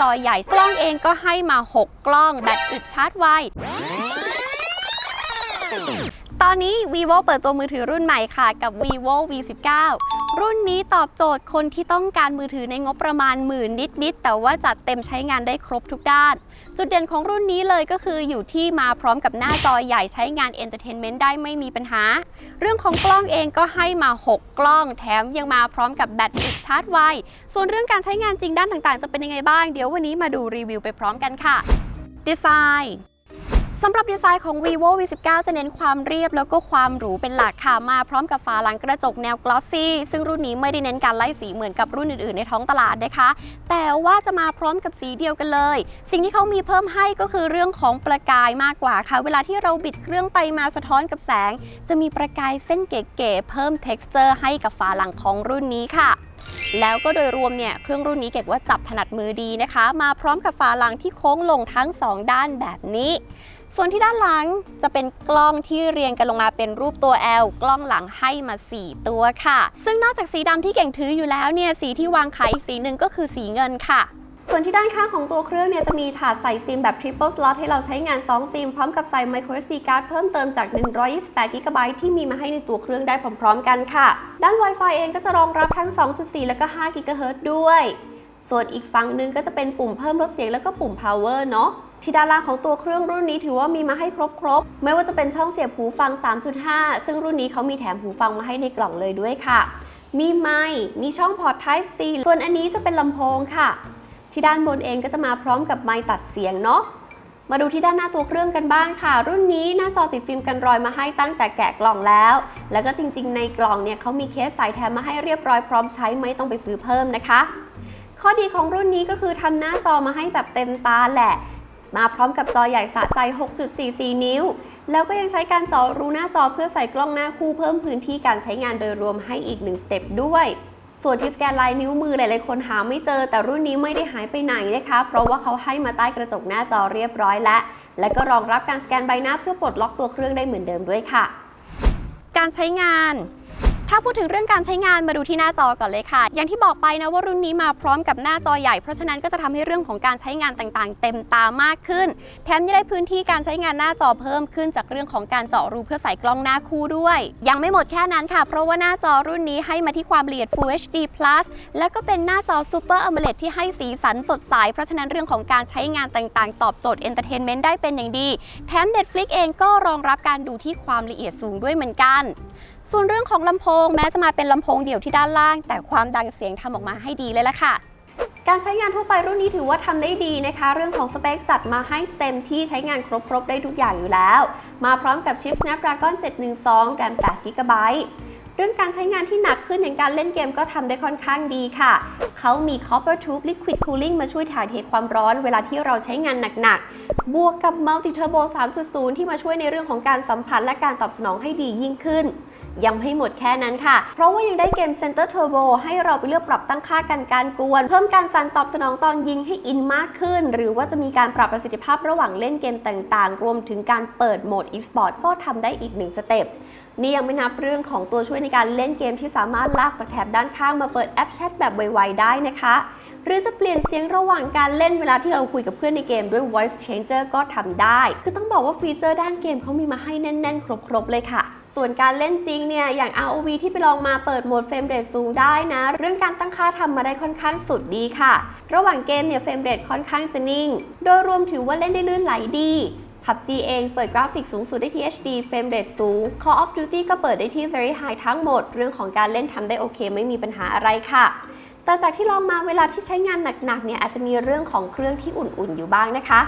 จอใหญ่ กล้องเองก็ให้มา 6 กล้อง แบตอึดชาร์จไวตอนนี้ vivo เปิดตัวมือถือรุ่นใหม่ค่ะ กับ vivo v 19รุ่นนี้ตอบโจทย์คนที่ต้องการมือถือในงบประมาณหมื่นนิดๆแต่ว่าจัดเต็มใช้งานได้ครบทุกด้าน จุดเด่นของรุ่นนี้เลยก็คืออยู่ที่มาพร้อมกับหน้าจอใหญ่ใช้งานเอนเตอร์เทนเมนต์ได้ไม่มีปัญหา เรื่องของกล้องเองก็ให้มา 6 กล้องแถมยังมาพร้อมกับแบตอึดชาร์จไว ส่วนเรื่องการใช้งานจริงด้านต่างๆ จะเป็นยังไงบ้าง เดี๋ยววันนี้มาดูรีวิวไปพร้อมกันค่ะดีไซน์ สำหรับดีไซน์ของ vivo v 19จะเน้นความเรียบแล้วก็ความหรูเป็นหลักค่ะมาพร้อมกับฝาหลังกระจกแนวกลอสซี่ ซึ่งรุ่นนี้ไม่ได้เน้นการไล่สีเหมือนกับรุ่นอื่นๆในท้องตลาดนะคะ แต่ว่าจะมาพร้อมกับสีเดียวกันเลย สิ่งที่เขามีเพิ่มให้ก็คือเรื่องของประกายมากกว่าค่ะ เวลาที่เราบิดเครื่องไปมาสะท้อนกับแสง จะมีประกายเส้นเก๋ๆเพิ่ม texture ให้กับฝาหลังของรุ่นนี้ค่ะแล้วก็โดยรวมเนี่ยเครื่องรุ่นนี้เก็บว่าจับถนัดมือดีนะคะ มาพร้อมกับฝาหลังที่โค้งลงทั้ง 2 ด้านแบบนี้ ส่วนที่ด้านหลังจะเป็นกล้องที่เรียงกันลงมาเป็นรูปตัว L กล้องหลังให้มา 4 ตัวค่ะ ซึ่งนอกจากสีดำที่เก่งถืออยู่แล้วเนี่ยสีที่วางขายอีกสีหนึ่งก็คือสีเงินค่ะ ส่วนที่ด้านข้างของตัวเครื่องเนี่ยจะมีถาดใส่ซิมแบบ Triple Slot ให้เราใช้งาน 2 ซิม พร้อมกับใส่ Micro SD card เพิ่มเติมจาก 128 g b ที่มีมาให้ในตัวเครื่องได้พร้อม ๆ กันค่ะ ด้าน Wi-Fi เองก็จะรองรับทั้ง 2.4 แล้วก็ 5 GHz ด้วย ส่วนอีกฝั่งหนึ่งก็จะเป็นปุ่มเพิ่มลดเสียงแล้วก็ปุ่ม power เนาะ ที่ด้านล่างของตัวเครื่องรุ่นนี้ถือว่ามีมาให้ครบๆไม่ว่าจะเป็นช่องเสียบหูฟัง 3.5 ซึ่งรุ่นนี้เขามีแถมหูฟังมาให้ในกล่องเลยด้วยค่ะ มีไมค์มีช่องพอร์ต Type C ส่วนอันนี้จะเป็นลำโพงค่ะ ที่ด้านบนเองก็จะมาพร้อมกับไมค์ตัดเสียงเนาะมาดูที่ด้านหน้าตัวเครื่องกันบ้างค่ะ รุ่นนี้หน้าจอติดฟิล์มกันรอยมาให้ตั้งแต่แกะกล่องแล้ว แล้วก็จริงๆ ในกล่องเนี่ยเขามีเคสสายแถมมาให้เรียบร้อยพร้อมใช้ไม่ต้องไปซื้อเพิ่มนะคะ ข้อดีของรุ่นนี้ก็คือทำหน้าจอมาให้แบบเต็มตาแหละ มาพร้อมกับจอใหญ่สะใจ 6.44 นิ้ว แล้วก็ยังใช้การจาะรูหน้าจอเพื่อใส่กล้องหน้าคู่เพิ่มพื้นที่การใช้งานโดยรวมให้อีก1สเต็ปด้วย ส่วนที่สแกนลายนิ้วมือหลายๆ คนหาไม่เจอ แต่รุ่นนี้ไม่ได้หายไปไหนนะคะ เพราะว่าเขาให้มาใต้กระจกหน้าจอเรียบร้อยแล้ว และก็รองรับการสแกนใบหน้าเพื่อปลดล็อกตัวเครื่องได้เหมือนเดิมด้วยค่ะ การใช้งาน ถ้าพูดถึงเรื่องการใช้งานมาดูที่หน้าจอก่อนเลยค่ะ อย่างที่บอกไปนะว่ารุ่นนี้มาพร้อมกับหน้าจอใหญ่ เพราะฉะนั้นก็จะทำให้เรื่องของการใช้งานต่างๆ เต็มตามากขึ้น แถมยังได้พื้นที่การใช้งานหน้าจอเพิ่มขึ้นจากเรื่องของการเจาะรูเพื่อใส่กล้องหน้าคู่ด้วย ยังไม่หมดแค่นั้นค่ะ เพราะว่าหน้าจอรุ่นนี้ให้มาที่ความละเอียด Full HD Plus แล้วก็เป็นหน้าจอ Super AMOLED ที่ให้สีสันสดใส เพราะฉะนั้นเรื่องของการใช้งานต่างๆ ตอบโจทย์ Entertainment ได้เป็นอย่างดี แถม Netflix เองก็รองรับการดูที่ความละเอียดสูงด้วยเหมือนกัน ส่วนเรื่องของลำโพงแม้จะมาเป็นลำโพงเดี่ยวที่ด้านล่าง แต่ความดังเสียงทำออกมาให้ดีเลยล่ะค่ะ การใช้งานทั่วไปรุ่นนี้ถือว่าทำได้ดีนะคะ เรื่องของสเปคจัดมาให้เต็มที่ใช้งานครบๆได้ทุกอย่างอยู่แล้ว มาพร้อมกับชิป Snapdragon 712 RAM 8 GB เรื่องการใช้งานที่หนักขึ้นอย่างการเล่นเกมก็ทำได้ค่อนข้างดีค่ะ เขามี Copper Tube Liquid Cooling มาช่วยถ่ายเทความร้อนเวลาที่เราใช้งานหนักๆ บวกกับ Multi Turbo 3.0 ที่มาช่วยในเรื่องของการสัมผัสและการตอบสนองให้ดียิ่งขึ้น ยังไม่หมดแค่นั้นค่ะ เพราะว่ายังได้เกม Center Turbo ให้เราไปเลือกปรับตั้งค่ากันการกวน เพิ่มการสั่นตอบสนองตอนยิงให้อินมากขึ้น หรือว่าจะมีการปรับประสิทธิภาพระหว่างเล่นเกมต่างๆ รวมถึงการเปิดโหมด e-sport ก็ทำได้อีกหนึ่งสเต็ปนี่ยังไม่นับเรื่องของตัวช่วยในการเล่นเกมที่สามารถลากจากแถบด้านข้างมาเปิดแอปแชทแบบไวๆได้นะคะ หรือจะเปลี่ยนเสียงระหว่างการเล่นเวลาที่เราคุยกับเพื่อนในเกมด้วย voice changer ก็ทำได้ คือต้องบอกว่าฟีเจอร์ด้านเกมเขามีมาให้แน่น ๆ ครบ ๆ เลยค่ะส่วนการเล่นจริงเนี่ย อย่าง ROV ที่ไปลองมาเปิดโหมดเฟรมเรทสูงได้นะ เรื่องการตั้งค่าทำมาได้ค่อนข้างสุดดีค่ะ ระหว่างเกมเนี่ยเฟรมเรทค่อนข้างจะนิ่ง โดยรวมถือว่าเล่นได้ลื่นไหลดี PUBG เองเปิดกราฟิกสูงสุดได้ที่ HD เฟรมเรทสูง Call of Duty ก็เปิดได้ที่ Very High ทั้งหมด เรื่องของการเล่นทำได้โอเค ไม่มีปัญหาอะไรค่ะ แต่จากที่ลองมาเวลาที่ใช้งานหนักๆเนี่ยอาจจะมีเรื่องของเครื่องที่อุ่นๆอยู่บ้างนะคะ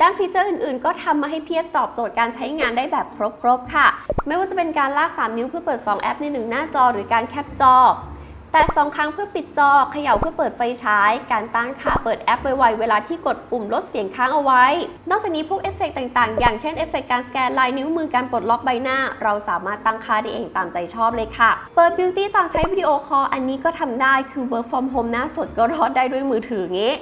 ด้านฟีเจอร์อื่นๆ ก็ทำมาให้เพียบตอบโจทย์การใช้งานได้แบบครบๆค่ะ ไม่ว่าจะเป็นการลาก 3 นิ้วเพื่อเปิด 2 แอปในหนึ่งหน้าจอ หรือการแคปจอ แต่2ครั้งเพื่อปิดจอเขย่าเพื่อเปิดไฟฉาย การตั้งค่าเปิดแอปไวๆเวลาที่กดปุ่มลดเสียงค้างเอาไว้ นอกจากนี้พวกเอฟเฟกต์ต่างๆ อย่างเช่นเอฟเฟกต์การสแกนลายนิ้วมือการปลดล็อกใบหน้า เราสามารถตั้งค่าได้เองตามใจชอบเลยค่ะ เปิดบิวตี้ตอนใช้วิดีโอคอลอันนี้ก็ทำได้คือ Work from Home หน้าสดก็รอดได้ด้วยมือถืองี้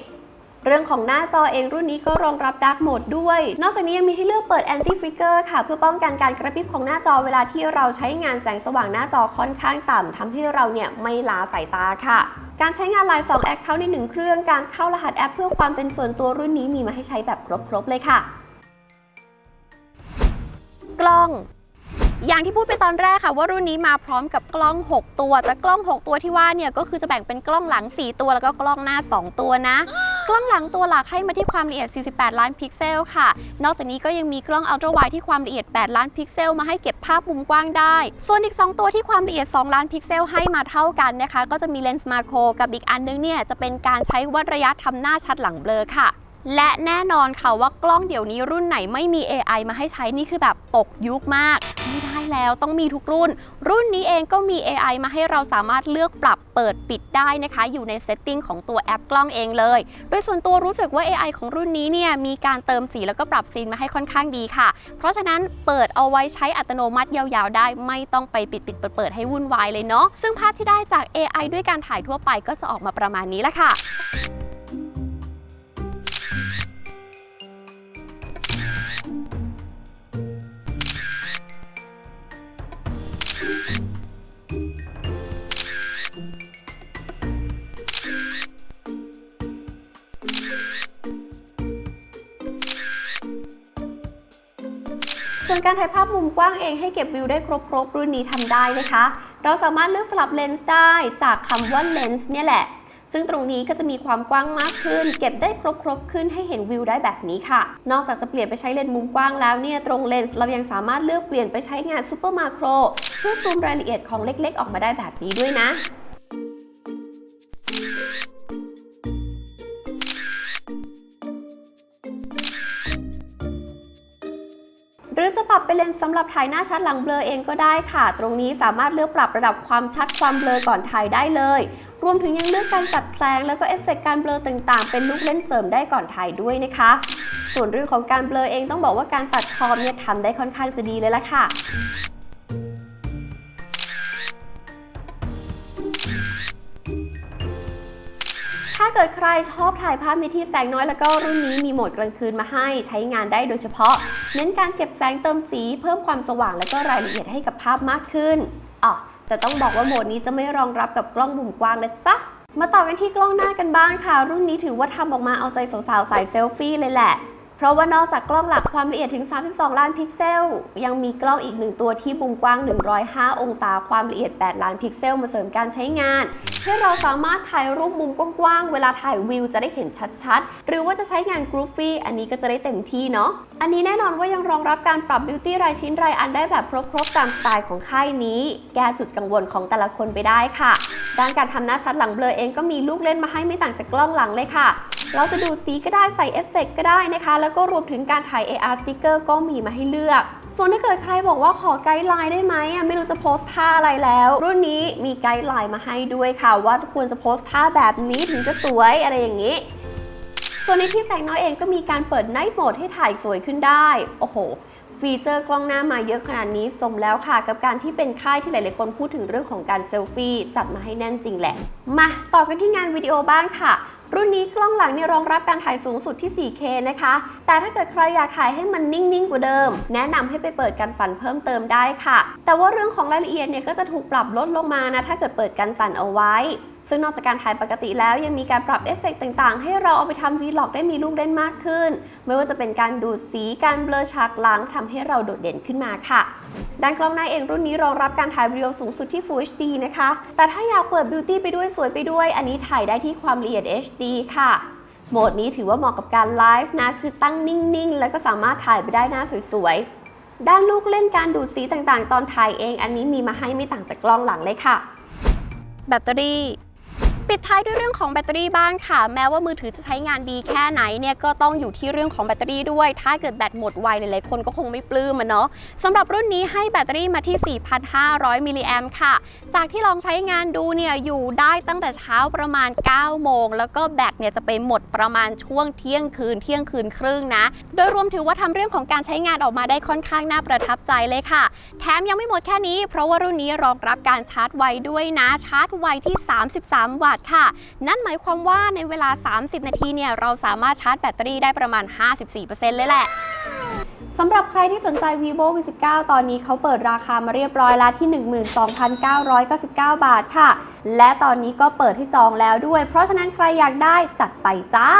เรื่องของหน้าจอเองรุ่นนี้ก็รองรับ Dark Mode ด้วย นอกจากนี้ยังมีให้เลือกเปิด Anti Flicker ค่ะ เพื่อป้องกันการกระพริบของหน้าจอเวลาที่เราใช้งานแสงสว่างหน้าจอค่อนข้างต่ำทำให้เราเนี่ยไม่ล้าสายตาค่ะการใช้งาน Line 2 Account ในหนึ่งเครื่อง การเข้ารหัสแอปเพื่อความเป็นส่วนตัวรุ่นนี้มีมาให้ใช้แบบครบ ๆ เลยค่ะ กล้อง อย่างที่พูดไปตอนแรกค่ะว่ารุ่นนี้มาพร้อมกับกล้อง 6 ตัว แต่กล้อง 6 ตัวที่ว่าเนี่ยก็คือจะแบ่งเป็นกล้องหลัง 4 ตัวแล้วก็กล้องหน้า 2 ตัวนะ กล้องหลังตัวหลักให้มาที่ความละเอียด 48 ล้านพิกเซลค่ะ นอกจากนี้ก็ยังมีกล้องอัลตร้าไวที่ความละเอียด 8 ล้านพิกเซล มาให้เก็บภาพมุมกว้างได้ ส่วนอีก 2 ตัวที่ความละเอียด 2 ล้านพิกเซล ให้มาเท่ากันนะคะ ก็จะมีเลนส์มาโครกับอีกอันนึงเนี่ยจะเป็นการใช้วัดระยะทำหน้าชัดหลังเบลอค่ะและแน่นอนค่ะว่ากล้องเดี๋ยวนี้รุ่นไหนไม่มี AI มาให้ใช้นี่คือแบบตกยุคมากไม่ได้ แล้วต้องมีทุกรุ่น รุ่นนี้เองก็มี AI มาให้เราสามารถเลือกปรับเปิดปิดได้นะคะ อยู่ในเซตติ้งของตัวแอปกล้องเองเลย โดยส่วนตัวรู้สึกว่า AI ของรุ่นนี้เนี่ยมีการเติมสีแล้วก็ปรับซีนมาให้ค่อนข้างดีค่ะ เพราะฉะนั้นเปิดเอาไว้ใช้อัตโนมัติยาวๆ ได้ ไม่ต้องไปปิดปิดเปิดเปิดให้วุ่นวายเลยเนาะซึ่งภาพที่ได้จาก AI ด้วยการถ่ายทั่วไปก็จะออกมาประมาณนี้แหละค่ะ ส่วนการถ่ายภาพมุมกว้างเองให้เก็บวิวได้ครบๆรุ่นนี้ทำได้นะคะ เราสามารถเลือกสลับเลนส์ได้จากคำว่าเลนส์เนี่ยแหละ ซึ่งตรงนี้ก็จะมีความกว้างมากขึ้น เก็บได้ครบๆขึ้นให้เห็นวิวได้แบบนี้ค่ะ นอกจากจะเปลี่ยนไปใช้เลนส์มุมกว้างแล้วเนี่ยตรงเลนส์เรายังสามารถเลือกเปลี่ยนไปใช้งานซูเปอร์มาโครเพื่อซูมรายละเอียดของเล็ก ๆ ออกมาได้แบบนี้ด้วยนะ เป็นเลนส์สำหรับถ่ายหน้าชัดหลังเบลอเองก็ได้ค่ะ ตรงนี้สามารถเลือกปรับระดับความชัดความเบลอก่อนถ่ายได้เลย รวมถึงยังเลือกการจัดแสงแล้วก็เอฟเฟกต์การเบลอต่างๆ เป็นลูกเล่นเสริมได้ก่อนถ่ายด้วยนะคะ ส่วนเรื่องของการเบลอเองต้องบอกว่าการตัดคอมเนี่ยทำได้ค่อนข้างจะดีเลยละค่ะ เกิดใครชอบถ่ายภาพในที่แสงน้อยแล้วก็รุ่นนี้มีโหมดกลางคืนมาให้ใช้งานได้โดยเฉพาะ เน้นการเก็บแสงเติมสีเพิ่มความสว่างและก็รายละเอียดให้กับภาพมากขึ้นอ๋อแต่ต้องบอกว่าโหมดนี้จะไม่รองรับกับกล้องมุมกว้างนะจ๊ะมาต่อกันที่กล้องหน้ากันบ้างค่ะ รุ่นนี้ถือว่าทำออกมาเอาใจสาวๆสายเซลฟี่เลยแหละ ราะว่านอกจากกล้องหลักความละเอียดถึง 32 ล้านพิกเซล ยังมีกล้องอีกหนึ่งตัวที่มุมกว้าง 105 องศาความละเอียด 8 ล้านพิกเซลมาเสริมการใช้งาน ให้เราสามารถถ่ายรูปมุมกว้างๆ เวลาถ่ายวิวจะได้เห็นชัดๆ หรือว่าจะใช้งานกรูฟฟี่อันนี้ก็จะได้เต็มที่เนาะ อันนี้แน่นอนว่ายังรองรับการปรับบิวตี้รายชิ้นรายอันได้แบบครบๆตามสไตล์ของค่ายนี้ แก้จุดกังวลของแต่ละคนไปได้ค่ะ ด้านการทำหน้าชัดหลังเบลอเองก็มีลูกเล่นมาให้ไม่ต่างจากกล้องหลังเลยค่ะ เราจะดูดสีก็ได้ใส่เอฟเฟกต์ก็ได้นะคะ แล้วก็รวมถึงการถ่าย AR sticker ก็มีมาให้เลือก ส่วนถ้าเกิดใครบอกว่าขอไกด์ไลน์ได้ไหมอะไม่รู้จะโพสท่าอะไรแล้ว รุ่นนี้มีไกด์ไลน์มาให้ด้วยค่ะ ว่าควรจะโพสท่าแบบนี้ถึงจะสวยอะไรอย่างนี้ส่วนในที่แสงน้อยเองก็มีการเปิดไนท์โหมดให้ถ่ายสวยขึ้นได้ โอ้โห ฟีเจอร์กล้องหน้ามาเยอะขนาดนี้สมแล้วค่ะ กับการที่เป็นค่ายที่หลาย ๆ คนพูดถึงเรื่องของการเซลฟี่จัดมาให้แน่นจริงแหละ มาต่อกันที่งานวิดีโอบ้างค่ะ รุ่นนี้กล้องหลังเนี่ยรองรับการถ่ายสูงสุดที่ 4K นะคะ แต่ถ้าเกิดใครอยากถ่ายให้มันนิ่งๆกว่าเดิม แนะนำให้ไปเปิดกันสั่นเพิ่มเติมได้ค่ะ แต่ว่าเรื่องของรายละเอียดเนี่ยก็จะถูกปรับลดลงมานะ ถ้าเกิดเปิดกันสั่นเอาไว้ ซึ่งนอกจากการถ่ายปกติแล้วยังมีการปรับเอฟเฟกต์ต่างๆ ให้เราเอาไปทำวีล็อกได้มีลูกเล่นมากขึ้น ไม่ว่าจะเป็นการดูดสีการเบลอฉากหลังทำให้เราโดดเด่นขึ้นมาค่ะด้านกล้องหน้าเองรุ่นนี้รองรับการถ่ายวิดีโอสูงสุดที่ Full HD นะคะ แต่ถ้าอยากเปิดบิวตี้ไปด้วยสวยไปด้วย อันนี้ถ่ายได้ที่ความละเอียด HD ค่ะ โหมดนี้ถือว่าเหมาะกับการไลฟ์นะ คือตั้งนิ่งๆ แล้วก็สามารถถ่ายไปได้หน้าสวยๆ ด้านลูกเล่นการดูดสีต่างๆ ตอนถ่ายเอง อันนี้มีมาให้ไม่ต่างจากกล้องหลังเลยค่ะ แบตเตอรี่ ปิดท้ายด้วยเรื่องของแบตเตอรี่บ้างค่ะ แม้ว่ามือถือจะใช้งานดีแค่ไหนเนี่ยก็ต้องอยู่ที่เรื่องของแบตเตอรี่ด้วย ถ้าเกิดแบตหมดไวหลายๆคนก็คงไม่ปลื้มมันเนาะสำหรับรุ่นนี้ให้แบตเตอรี่มาที่ 4,500 มิลลิแอมค่ะ จากที่ลองใช้งานดูเนี่ยอยู่ได้ตั้งแต่เช้าประมาณ 9 โมง แล้วก็แบตเนี่ยจะไปหมดประมาณช่วงเที่ยงคืนเที่ยงคืนครึ่งนะ โดยรวมถือว่าทำเรื่องของการใช้งานออกมาได้ค่อนข้างน่าประทับใจเลยค่ะ แถมยังไม่หมดแค่นี้ เพราะว่ารุ่นนี้รองรับการชาร์จไวด้วยนะชาร์จไวที่ 33 วัตต์ค่ะ นั่นหมายความว่าในเวลา 30 นาทีเนี่ยเราสามารถชาร์จแบตเตอรี่ได้ประมาณ 54%เลยแหละสำหรับใครที่สนใจ vivo v 19ตอนนี้เขาเปิดราคามาเรียบร้อยแล้วที่ 12,999 บาทค่ะ และตอนนี้ก็เปิดให้จองแล้วด้วย เพราะฉะนั้นใครอยากได้จัดไปจ้า